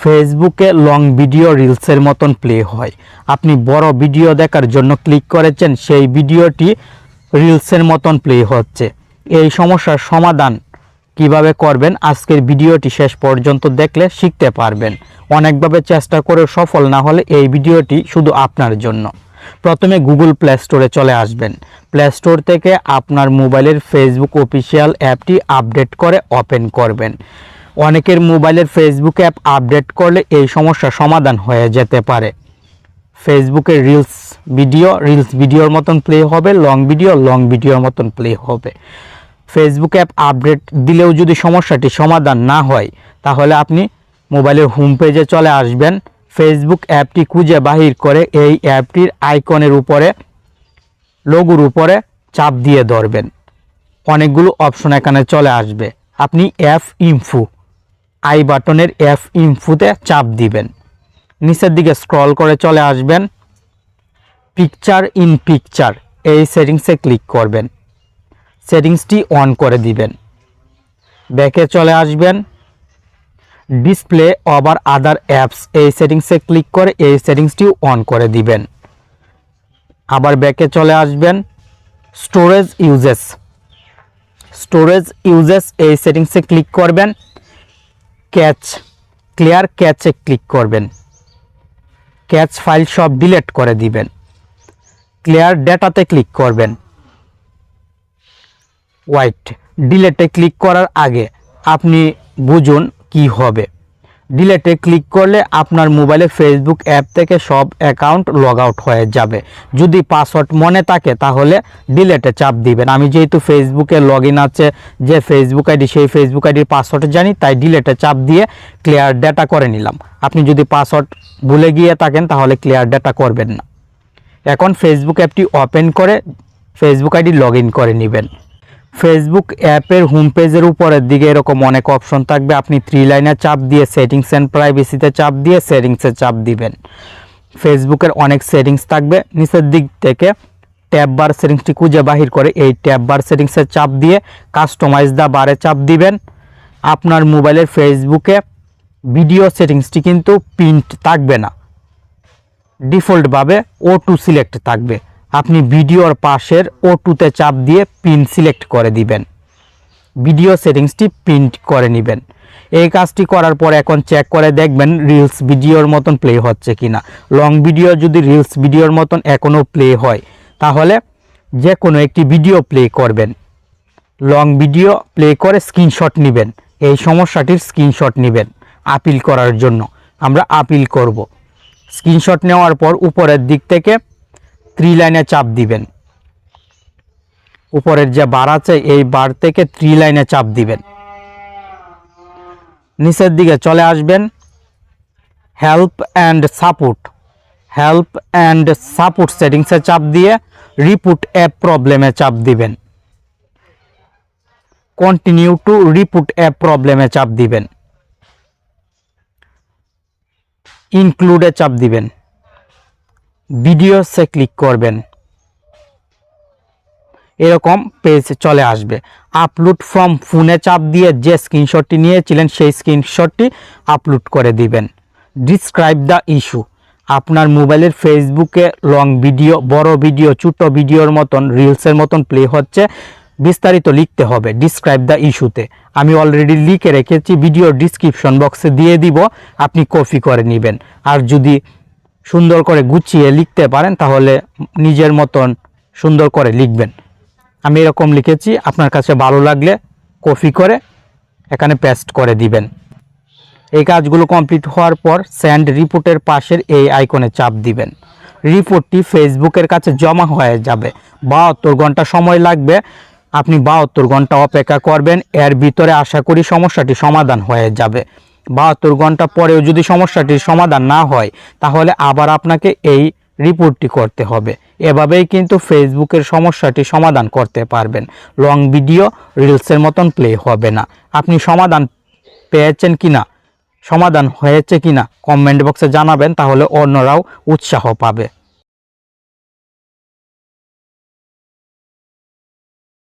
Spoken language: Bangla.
ফেসবুকে লং ভিডিও রিলসের মতন প্লে হয়। আপনি বড় ভিডিও দেখার জন্য ক্লিক করেছেন, সেই ভিডিওটি রিলসের মতন প্লে হচ্ছে। এই সমস্যার সমাধান কীভাবে করবেন, আজকের ভিডিওটি শেষ পর্যন্ত দেখলে শিখতে পারবেন। অনেকভাবে চেষ্টা করে সফল না হলে এই ভিডিওটি শুধু আপনার জন্য। প্রথমে গুগল প্লে স্টোরে চলে আসবেন। প্লে স্টোর থেকে আপনার মোবাইলের ফেসবুক অফিসিয়াল অ্যাপটি আপডেট করে ওপেন করবেন। অনেকের মোবাইলের ফেসবুক অ্যাপ আপডেট করলে এই সমস্যার সমাধান হয়ে যেতে পারে। ফেসবুকে রিলস ভিডিও রিলস ভিডিওর মতন প্লে হবে লং ভিডিও লং ভিডিওর মতন প্লে হবে। ফেসবুক অ্যাপ আপডেট দিলেও যদি সমস্যাটি সমাধান না হয়, তাহলে আপনি মোবাইলের হোম পেজে চলে আসবেন। ফেসবুক অ্যাপটি খুঁজে বাহির করে এই অ্যাপটির আইকনের উপরে লোগোর উপরে চাপ দিয়ে ধরবেন। অনেকগুলো অপশন এখানে চলে আসবে। আপনি এফ ইনফু আই বাটনের এফ ইনফুতে চাপ দিবেন। নিচের দিকে স্ক্রল করে চলে আসবেন। পিকচার ইন পিকচার এই সেটিংসে ক্লিক করবেন। সেটিংসটি অন করে দিবেন। ব্যাকে চলে আসবেন। ডিসপ্লে ওভার আদার অ্যাপস এই সেটিংসে ক্লিক করে এই সেটিংসটিও অন করে দিবেন। আবার ব্যাকে চলে আসবেন। স্টোরেজ ইউজেস স্টোরেজ ইউজেস এই সেটিংসে ক্লিক করবেন। ক্যাচ, ক্লিয়ার ক্যাচে ক্লিক করবেন। ক্যাচ ফাইল সব ডিলেট করে দিবেন। ক্লিয়ার ডেটাতে ক্লিক করবেন। হোয়াইট ডিলেটে ক্লিক করার আগে আপনি বুঝুন কি হবে। ডিলেটে ক্লিক করলে আপনার মোবাইলে ফেসবুক অ্যাপ থেকে সব অ্যাকাউন্ট লগ আউট হয়ে যাবে। যদি পাসওয়ার্ড মনে থাকে তাহলে ডিলেটে চাপ দিবেন। আমি যেহেতু ফেসবুকে লগ আছে, যে ফেসবুক আইডি সেই ফেসবুক আইডির পাসওয়ার্ড জানি, তাই ডিলেটে চাপ দিয়ে ক্লিয়ার ডেটা করে নিলাম। আপনি যদি পাসওয়ার্ড ভুলে গিয়ে থাকেন, তাহলে ক্লিয়ার ডেটা করবেন না। এখন ফেসবুক অ্যাপটি ওপেন করে ফেসবুক আইডি লগ করে নেবেন। ফেসবুক অ্যাপের হোম পেজের উপরের দিকে এরকম অনেক অপশন থাকবে। আপনি থ্রি লাইনে চাপ দিয়ে সেটিংস অ্যান্ড প্রাইভেসিতে চাপ দিয়ে সেটিংসে চাপ দিবেন। ফেসবুকের অনেক সেটিংস থাকবে। নিচের দিক থেকে ট্যাব বার সেটিংসটি খুঁজে বাহির করে এই ট্যাব বার সেটিংসে চাপ দিয়ে কাস্টমাইজ দা বারে চাপ দিবেন। আপনার মোবাইলের ফেসবুকে ভিডিও সেটিংসটি কিন্তু প্রিন্ট থাকবে না। ডিফল্টভাবে ও টু সিলেক্ট থাকবে। আপনি ভিডিওর পাশের ও টুতে চাপ দিয়ে পিন সিলেক্ট করে দিবেন। ভিডিও সেটিংসটি প্রিন্ট করে নেবেন। এই কাজটি করার পর এখন চেক করে দেখবেন রিলস ভিডিওর মতন প্লে হচ্ছে কিনা। লং ভিডিও যদি রিলস ভিডিওর মতন এখনও প্লে হয়, তাহলে যে কোনো একটি ভিডিও প্লে করবেন। লং ভিডিও প্লে করে স্ক্রিনশট নেবেন। এই সমস্যাটির স্ক্রিনশট নেবেন আপিল করার জন্য। আমরা আপিল করব। স্ক্রিনশট নেওয়ার পর উপরের দিক থেকে থ্রি লাইনে চাপ দিবেন। উপরের যে বার আছে, এই বার থেকে থ্রি লাইনে চাপ দিবেন। নিচের দিকে চলে আসবেন। Help and support help and support সেটিংসে চাপ দিয়ে রিপুট অ্যাপ প্রবলেমে চাপ দিবেন। কন্টিনিউ টু রিপুট অ্যাপ প্রবলেমে চাপ দিবেন। ইনক্লুডে চাপ দিবেন। ভিডিওসে ক্লিক করবেন। এরকম পেজ চলে আসবে। আপলোড ফ্রম ফোনে চাপ দিয়ে যে স্ক্রিনশটটি নিয়েছিলেন, সেই স্ক্রিনশটটি আপলোড করে দিবেন। ডিসক্রাইব দ্য ইস্যু আপনার মোবাইলের ফেসবুকে লং ভিডিও বড় ভিডিও ছোট ভিডিওর মতন রিলসের মতন প্লে হচ্ছে, বিস্তারিত লিখতে হবে ডিসক্রাইব দ্য ইস্যুতে আমি অলরেডি লিখে রেখেছি ভিডিও ডিসক্রিপশন বক্সে দিয়ে দিব, আপনি কপি করে নেবেন। আর যদি সুন্দর করে গুছিয়ে লিখতে পারেন, তাহলে নিজের মতন সুন্দর করে লিখবেন। আমি এরকম লিখেছি, আপনার কাছে ভালো লাগলে কপি করে এখানে পেস্ট করে দিবেন। এই কাজগুলো কমপ্লিট হওয়ার পর স্যান্ড রিপোর্টের পাশের এই আইকনে চাপ দিবেন। রিপোর্টটি ফেসবুকের কাছে জমা হয়ে যাবে। বাহাত্তর ঘণ্টা সময় লাগবে, আপনি বাহাত্তর ঘণ্টা অপেক্ষা করবেন, এর ভিতরে আশা করি সমস্যাটি সমাধান হয়ে যাবে। বাহাত্তর ঘণ্টা পরেও যদি সমস্যাটির সমাধান না হয়, তাহলে আবার আপনাকে এই রিপোর্টটি করতে হবে। এভাবেই কিন্তু ফেসবুকের সমস্যাটি সমাধান করতে পারবেন। লং ভিডিও, রিলসের মতন প্লে হবে না। আপনি সমাধান পেয়েছেন কি না সমাধান হয়েছে কিনা, কমেন্ট বক্সে জানাবেন, তাহলে অন্যরাও উৎসাহ পাবে।